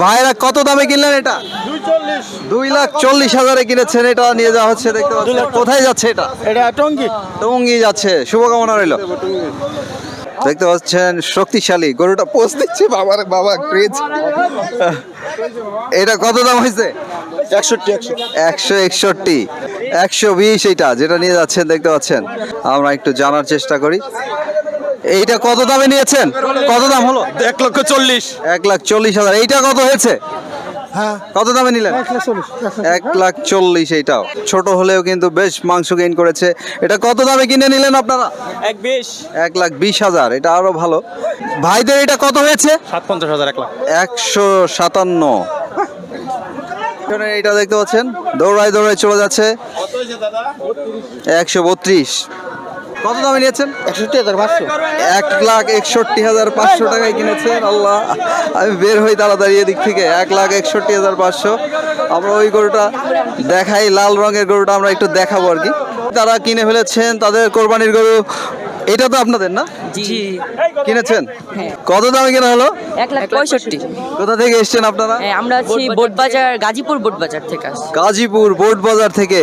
ভাইরা কত দামে কিনলেন এটা? দুই লাখ চল্লিশ হাজারে কিনেছেন এটা নিয়ে যাওয়া হচ্ছে দেখতে পাচ্ছেন। কোথায় যাচ্ছে এটা? এটা টঙ্গি। টঙ্গি যাচ্ছে শুভকামনা রইল। দেখতে পাচ্ছেন শক্তিশালী গরুটা পোষ দিচ্ছে বাবার বাবা ক্রেজ এটা কত দাম হয়েছে? একশো একষট্টি। একশো বিশ এইটা যেটা নিয়ে যাচ্ছেন দেখতে পাচ্ছেন। আমরা একটু জানার চেষ্টা করি। এইটা কত দামে নিয়েছেন? কত দাম হলো? এক লক্ষ চল্লিশ। এক লাখ চল্লিশ হাজার। এইটা কত হয়েছে? হ্যাঁ। কত দামে নিলেন? এক লাখ চল্লিশ এইটাও। ছোট হলেও কিন্তু বেশ মাংস গেইন করেছে। এটা কত দামে কিনে নিলেন আপনারা? এক বিশ। এক লাখ বিশ হাজার। এটা আরও ভালো। ভাইদের এটা কত হয়েছে? সাত পঞ্চাশ হাজার এক লাখ। একশো সাতান্ন। এখানে এটা দেখতে পাচ্ছেন? দৌড়ায় দৌড়ায় চলে যাচ্ছে। একশো বত্রিশ। কত দামে নিয়েছেন? একষট্টি হাজার পাঁচশো। এক লাখ একষট্টি হাজার পাঁচশো টাকায় কিনেছেন। আল্লাহ আমি বের হই তাড়াতাড়ি এদিক থেকে। এক লাখ একষট্টি হাজার পাঁচশো। আমরা ওই গরুটা দেখাই লাল রঙের গরুটা আমরা একটু দেখাবো আর কি। তারা কিনে ফেলেছেন তাদের কোরবানির গরু এটা তো আপনাদের না? জি। কিনেছেন? কত দামে কেনা হলো? এক লাখ পঁয়ষট্টি। কোথা থেকে এসছেন আপনারা? হ্যাঁ, আমরা আছি বোটবাজার গাজীপুর বোটবাজার থেকে আসছি। গাজীপুর বোট বাজার থেকে।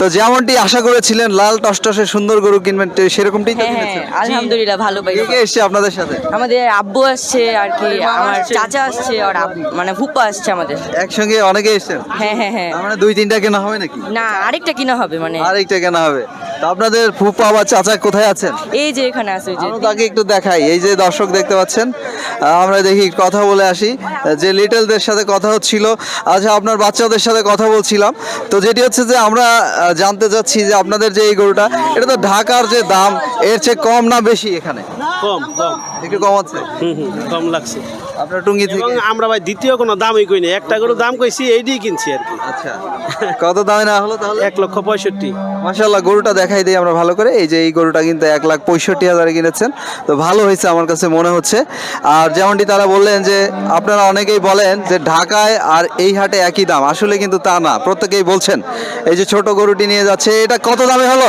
তো যেমনটি আশা করেছিলেন লাল টসটসে সুন্দর গরু কিনবেন সেরকমটি হ্যাঁ হ্যাঁ আলহামদুলিল্লাহ ভালো পাই। কে এসছে আপনাদের সাথে? আমাদের আব্বু আসছে আর কি আমার চাচা আসছে আর মানে ফুপা আসছে আমাদের। একসঙ্গে অনেকে এসছেন? হ্যাঁ হ্যাঁ হ্যাঁ। মানে দুই তিনটা কেনা হবে নাকি? না আরেকটা কেনা হবে মানে। আরেকটা কেনা হবে। আপনাদের ফুপা বা চাচা কোথায় আছেন? এই যে এখানে আছে যে। আমরা তাকে একটু দেখাই। এই যে দর্শক দেখতে পাচ্ছেন আমরা দেখি কথা বলে আসি। যে লিটলদের সাথে কথা হচ্ছিল আচ্ছা আপনার বাচ্চাদের সাথে কথা বলছিলাম। তো যেটি হচ্ছে যে আমরা জানতে চাচ্ছি যে আপনাদের যে এই গরুটা এটা তো ঢাকার যে দাম এর চেয়ে কম না বেশি এখানে? কম কম। একটু কম আছে? হুম হুম কম লাগছে। আপনার টুঙ্গি এবং থেকে আমরা ভাই দ্বিতীয় কোনো দামই কই না একটা করে দাম কইছি এইটাই কিনছি আর কি। আচ্ছা। কত দামে না হলো তাহলে? এক লক্ষ পঁয়ষট্টি। মাশাল্লাহ গরুটা দেখাই দিই আমরা ভালো করে। এই যে এই গরুটা কিন্তু এক লাখ পঁয়ষট্টি হাজারে কিনেছেন। তো ভালো হয়েছে আমার কাছে মনে হচ্ছে। আর যেমনটি তারা বললেন যে আপনারা অনেকেই বলেন যে ঢাকায় আর এই হাটে একই দাম। আসলে কিন্তু তা না। প্রত্যেকেই বলছেন এই যে ছোট গরুটি নিয়ে যাচ্ছে এটা কত দামে হলো?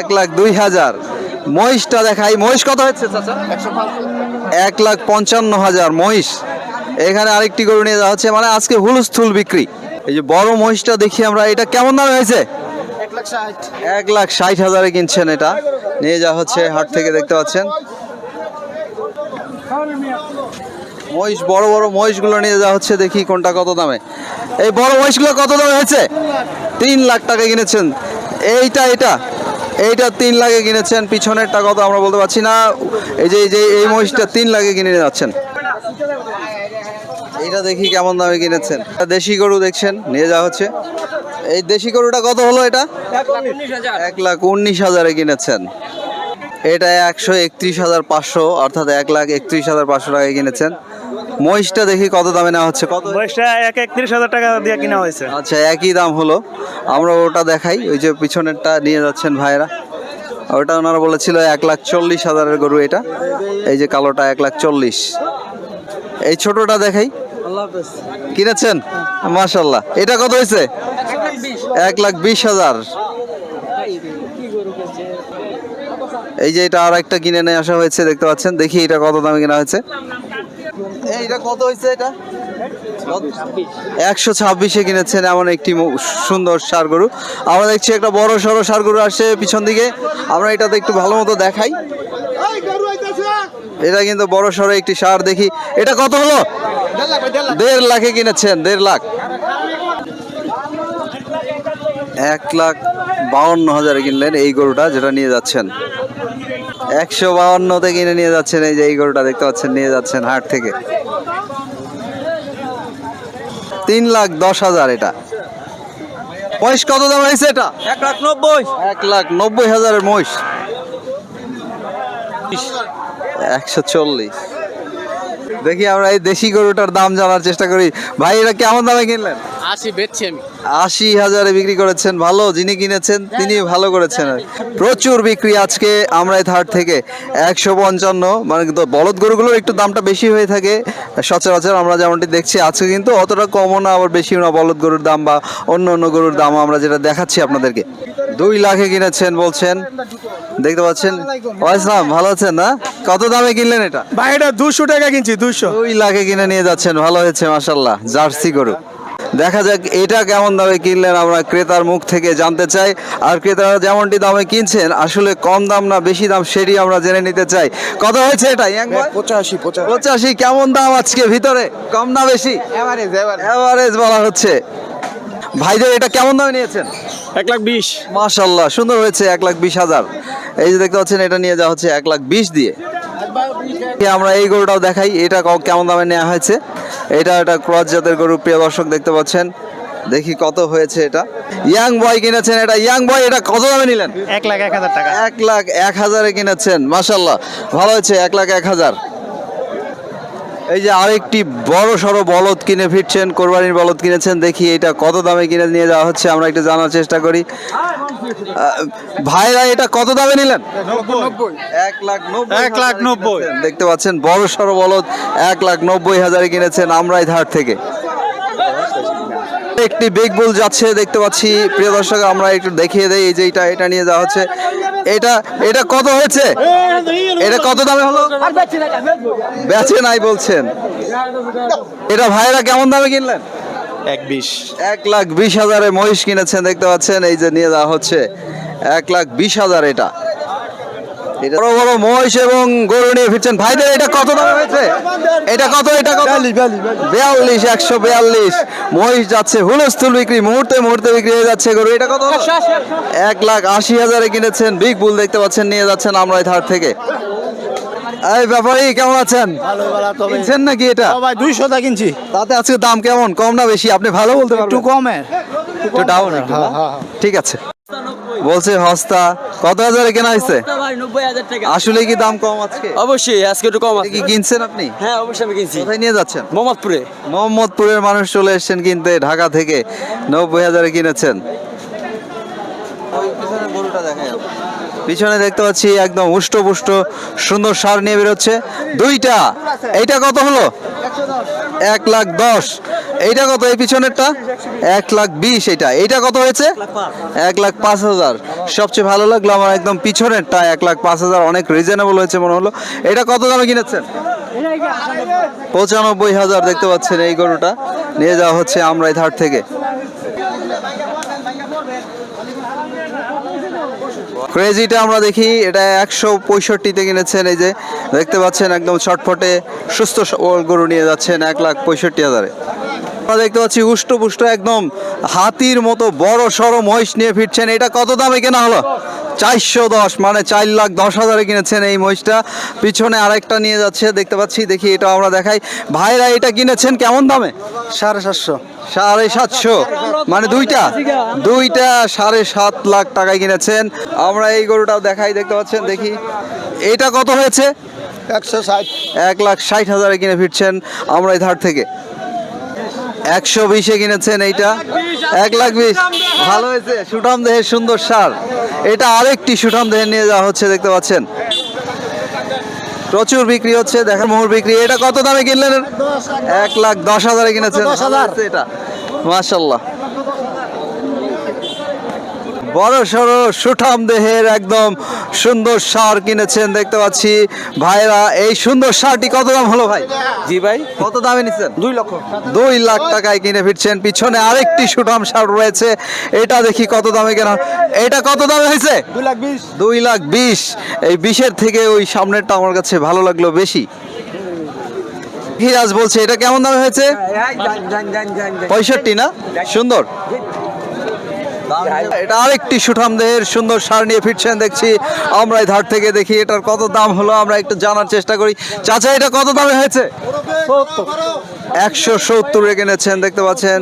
এক লাখ দুই হাজার। মহিষটা দেখাই। মহিষ কত হচ্ছে এক লাখ পঞ্চান্ন হাজার মহিষ। এখানে আরেকটি গরু নিয়ে যাওয়া হচ্ছে মানে আজকে হুলস্থুল বিক্রি। এই যে বড় মহিষটা দেখি আমরা, এটা কেমন দাম হয়েছে? এক লাখ ষাট হাজারে কিনছেন এটা। নিয়ে যাওয়া হচ্ছে হাট থেকে, দেখতে পাচ্ছেন। মহিষ, বড় বড় মহিষগুলো নিয়ে যাওয়া হচ্ছে, দেখি কোনটা কত দামে। এই বড় মহিষগুলো কত দামে হয়েছে? তিন লাখ টাকা কিনেছেন। এইটা, এটা। এইটা তিন লাখে কিনেছেন, পিছনেরটা কত আমরা বলতে পারছি না। এই যে এই যে, এই মহিষটা তিন লাখে কিনে যাচ্ছেন। এইটা দেখি কেমন দামে কিনেছেন। দেশি গরু দেখছেন, নিয়ে যাওয়া হচ্ছে। এই দেশি গরুটা কত হলো এটা? এক লাখ উনিশ হাজারে কিনেছেন। এটা একশো একত্রিশ হাজার পাঁচশো, অর্থাৎ এক লাখ একত্রিশ হাজার পাঁচশো টাকায় কিনেছেন। মহিষটা দেখি কত দামে নেওয়া হচ্ছে? কত? মহিষটা এক একত্রিশ হাজার টাকা দিয়ে কিনা হয়েছে। আচ্ছা একই দাম হলো। আমরা ওটা দেখাই। ওই যে পিছনেরটা নিয়ে যাচ্ছেন ভাইরা। ওটা ওনারা বলেছিল এক লাখ চল্লিশ হাজারের গরু এটা। এই যে কালোটা এক লাখ চল্লিশ। এই ছোটটা দেখাই। কিনেছেন? মাশাল্লাহ এটা কত হয়েছে? এক লাখ বিশ হাজার। এই যে এটা আর একটা কিনে নিয়ে আসা হয়েছে দেখতে পাচ্ছেন? দেখি এটা কত দামে কেনা হয়েছে। এটা? একশো ছাব্বিশে কিনেছেন এমন একটি সুন্দর সার গরু আমরা দেখছি একটা বড় সড়ো সার গরু আসছে পিছন দিকে। আমরা এটাতে একটু ভালো মতো দেখাই। এটা কিন্তু বড় সড়ো একটি সার দেখি। এটা কত হলো? দেড় লাখে কিনেছেন, দেড় লাখ। এক লাখ বাউন্ন হাজারে কিনলেন এই গরুটা যেটা নিয়ে যাচ্ছেন। একশো বাউন্নতে কিনে নিয়ে যাচ্ছেন এই যে এই গরুটা দেখতে পাচ্ছেন, নিয়ে যাচ্ছেন হাট থেকে। তিন লাখ দশ হাজার এটা। মহিষ কত দাম হয়েছে এটা? এক লাখ নব্বই। এক লাখ নব্বই হাজারের মহিষ। একশো চল্লিশ। দেখি আমরা এই দেশি গরুটার দাম জানার চেষ্টা করি। ভাই এটা কেমন দামে কিনলেন? আশি বেচছি আমি। আশি হাজারে বিক্রি করেছেন ভালো যিনি কিনেছেন তিনি ভালো করেছেন। প্রচুর বিক্রি আজকে আমরা এই হাট থেকে। একশো পঞ্চান্ন মানে বলদ গরুগুলোর একটু দামটা বেশি হয়ে থাকে। সচরাচর আমরা যেমনটি দেখছি আজকে কিন্তু অতটা কমও না আবার বেশিও না বলদ গরুর দাম বা অন্য অন্য গরুর দাম আমরা যেটা দেখাচ্ছি আপনাদেরকে। দুই লাখে কিনেছেন বলছেন। দেখতে পাচ্ছেন? ওয়াইসলাম ভালো আছেন না? কত দামে কিনলেন এটা? ভাই এটা দুশো টাকা কিনছি দুশো। দুই লাখে কিনে নিয়ে যাচ্ছেন ভালো হয়েছে মাসাল্লাহ জার্সি গরু। দেখা যাক এটা কেমন দামে কিনলেন আমরা ক্রেতার মুখ থেকে জানতে চাই। আর ক্রেতারা যেমনটি দামে কিনছেন আসলে কম দাম না বেশি দাম সেটি আমরা জেনে নিতে চাই। কত হয়েছে এটা ভাই? পঁচাশি পঁচাশি। কেমন দাম আজকে ভিতরে? কম না বেশি? এভারেজ বলা হচ্ছে। ভাইদের এটা কেমন দামে নিয়েছেন? এক লাখ বিশ। মাশাল্লাহ সুন্দর হয়েছে এক লাখ বিশ হাজার। এই যে দেখতে পাচ্ছেন এটা নিয়ে যাওয়া হচ্ছে এক লাখ বিশ দিয়ে। আমরা এই গরুটাও দেখাই। এটা কেমন দামে নেওয়া হয়েছে? এটা একটা ক্রস জাতের গরু প্রিয় দর্শক দেখতে পাচ্ছেন। দেখি কত হয়েছে এটা। ইয়াং বয় কিনেছেন এটা। ইয়াং বয় এটা কত দামে নিলেন? এক লাখ এক হাজার টাকা। এক লাখ এক হাজারে কিনেছেন। মাশাল্লাহ ভালো হয়েছে এক লাখ এক হাজার। এই যে আরেকটি বড় সড়ো বলদ কিনে ফিরছেন কোরবানির বলদ কিনেছেন। দেখি এটা কত দামে কিনে নিয়ে যাওয়া হচ্ছে আমরা একটু জানার চেষ্টা করি। ভাইরা এটা কত দামে নিলেন? এক লাখ নব্বই। এক লাখ নব্বই। দেখতে পাচ্ছেন বড় সড়ো বলদ এক লাখ নব্বই হাজারে কিনেছেন আমরাই ধার থেকে। একটি বিগ বুল যাচ্ছে দেখতে পাচ্ছি। প্রিয় দর্শক আমরা একটু দেখিয়ে দেই এই যে এটা এটা নিয়ে যাওয়া হচ্ছে। এটা এটা কত হয়েছে? এটা কত দামে হলো? বেচে নাই বলছেন। এটা ভাইরা কেমন দামে কিনলেন? এক বিশ। এক লাখ বিশ হাজারে মহিষ কিনেছেন দেখতে পাচ্ছেন এই যে নিয়ে যাওয়া হচ্ছে এক লাখ বিশ হাজার এটা। এটা বড় বড় মহিষ এবং গরু নিয়ে ফিরছেন। ভাইদের এটা কত দাম হয়েছে? এটা কত এটা কত? বিয়াল্লিশ একশো বিয়াল্লিশ। মহিষ যাচ্ছে হুলস্থুল বিক্রি মুহূর্তে মুহূর্তে বিক্রি হয়ে যাচ্ছে গরু। এটা কত? এক লাখ আশি হাজারে কিনেছেন বিগ বুল দেখতে পাচ্ছেন নিয়ে যাচ্ছেন আমরা এই ধার থেকে। এই ব্যাপারী কেমন আছেন? কিনছেন নাকি এটা? দুইশো কিনছি। তাতে আজকে দাম কেমন? কম না বেশি? আপনি ভালো বলতে পারবেন। একটু কমে। একটু ডাউন ঠিক আছে। বলছে হস্তা। কত হাজারে কেনা হয়েছে আসলে কি দাম কম আজকে? অবশ্যই আজকে একটু কম কি কিনছেন আপনি? হ্যাঁ অবশ্যই আমি কিনছি। কোথায় নিয়ে যাচ্ছেন? মোহাম্মদপুরে। মোহাম্মদপুরের মানুষ চলে এসেছেন কিনতে ঢাকা থেকে। নব্বই হাজারে কিনেছেন। পিছনে দেখতে পাচ্ছি একদম উষ্ট পুষ্ট সুন্দর সার নিয়ে বেরোচ্ছে। দুইটা। এইটা কত হলো? এক লাখ দশ। এইটা কত এই পিছনেরটা? এক লাখ বিশ এইটা। এইটা কত হয়েছে? এক লাখ পাঁচ হাজার। সবচেয়ে ভালো লাগল আমার একদম পিছনেরটা। এক লাখ পাঁচ হাজার অনেক রিজনেবল হয়েছে মনে হলো। এটা কত দামে কিনেছেন? পঁচানব্বই হাজার দেখতে পাচ্ছেন এই গরুটা। নিয়ে যাওয়া হচ্ছে আমরা এই ধার থেকে। ক্রেজিটা আমরা দেখি এটা একশো পঁয়ষট্টিতে কিনেছেন এই যে দেখতে পাচ্ছেন একদম ছটফটে সুস্থ সবল গরু নিয়ে যাচ্ছেন এক লাখ পঁয়ষট্টি হাজারে। আমরা দেখতে পাচ্ছি উষ্ট পুষ্ট একদম হাতির মতো বড় সড়ো মহিষ নিয়ে ফিরছেন। এটা কত দামে কেনা হলো? চারশো দশ মানে চার লাখ দশ হাজারে কিনেছেন এই মহিষটা। পিছনে আরেকটা নিয়ে যাচ্ছে দেখতে পাচ্ছি দেখি এটা আমরা দেখাই। ভাইরা এটা কিনেছেন কেমন দামে? সাড়ে সাতশো। সাড়ে সাতশো। মানে দুইটা? দুইটা সাড়ে সাত লাখ টাকায় কিনেছেন। আমরা এই গরুটাও দেখাই দেখতে পাচ্ছেন দেখি। এটা কত হয়েছে? একশো ষাট। এক লাখ ষাট হাজারে কিনে ফিরছেন আমরা এই ধার থেকে। একশো বিশে কিনেছেন এইটা। এক লাখ বিশ। ভালো হয়েছে। সুঠাম দেহের সুন্দর সার। এটা আরেকটি সুঠাম দেহের নিয়ে যাওয়া হচ্ছে দেখতে পাচ্ছেন। প্রচুর বিক্রি হচ্ছে দেখার মোহর বিক্রি। এটা কত দামে কিনলেন? এক লাখ দশ হাজারে কিনেছেন। এটা। মাশাল্লাহ বড় সড়ো সুঠাম দেহের একদম সুন্দর সার কিনেছেন দেখতে পাচ্ছি। ভাইরা এই সুন্দর সারটি কত দাম হলো ভাই? জি ভাই। কত দামে নিচ্ছেন? দুই লক্ষ। দুই লাখ টাকায় কিনে ফিরছেন। পিছনে আরেকটি সুঠাম সার রয়েছে। এটা দেখি কত দামে কেনা। এটা কত দামে হয়েছে? দুই লাখ বিশ। দুই লাখ বিশ। এই বিশের থেকে ওই সামনেরটা আমার কাছে ভালো লাগল বেশি। হিরাজ বলছে এটা কেমন দামে হয়েছে? পঁয়ষট্টি না? সুন্দর। এটা আরেকটি সুঠামদের সুন্দর সার নিয়ে ফিরছেন দেখছি। আমরা এই ধার থেকে দেখি এটার কত দাম হলো আমরা একটু জানার চেষ্টা করি। চাচা এটা কত দামে হয়েছে? একশো সত্তরে কিনেছেন দেখতে পাচ্ছেন?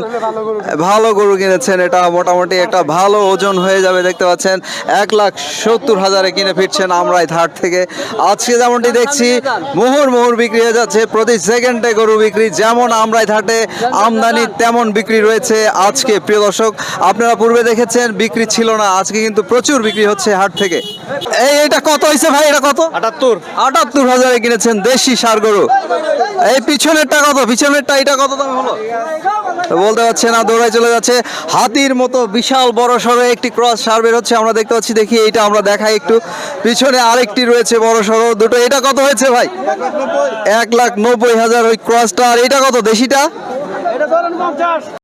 ভালো গরু কিনেছেন এটা মোটামুটি একটা ভালো ওজন হয়ে যাবে দেখতে পাচ্ছেন? এক লাখ সত্তর হাজারে কিনে ফিরছেন আমরাই ধার থেকে। আজকে যেমনটি দেখছি মোহর মোহর বিক্রি হয়ে যাচ্ছে প্রতি সেকেন্ডে গরু বিক্রি যেমন আমরাই ধাটে আমদানি তেমন বিক্রি রয়েছে আজকে প্রিয় দর্শক। আপনারা পূর্বে দেখেছেন বিক্রি ছিল না আজকে কিন্তু প্রচুর বিক্রি হচ্ছে হাট থেকে। এই এটা কত হয়েছে ভাই? এটা কত? আটাত্তর। আটাত্তর হাজারে কিনেছেন দেশি সার গরু। এই পিছনের পিছনেরটা কত? পিছনেরটা এটা কত দাম হলো? বলতে পারছে না, দৌড়ায় চলে যাচ্ছে। হাতির মতো বিশাল বড় সড়ো একটি ক্রস সার বের হচ্ছে, আমরা দেখতে পাচ্ছি, দেখি এইটা আমরা দেখাই একটু। পিছনে আরেকটি রয়েছে বড় সড়ো, দুটো। এটা কত হয়েছে ভাই? এক লাখ নব্বই হাজার ওই ক্রসটা আর এটা কত, দেশিটা?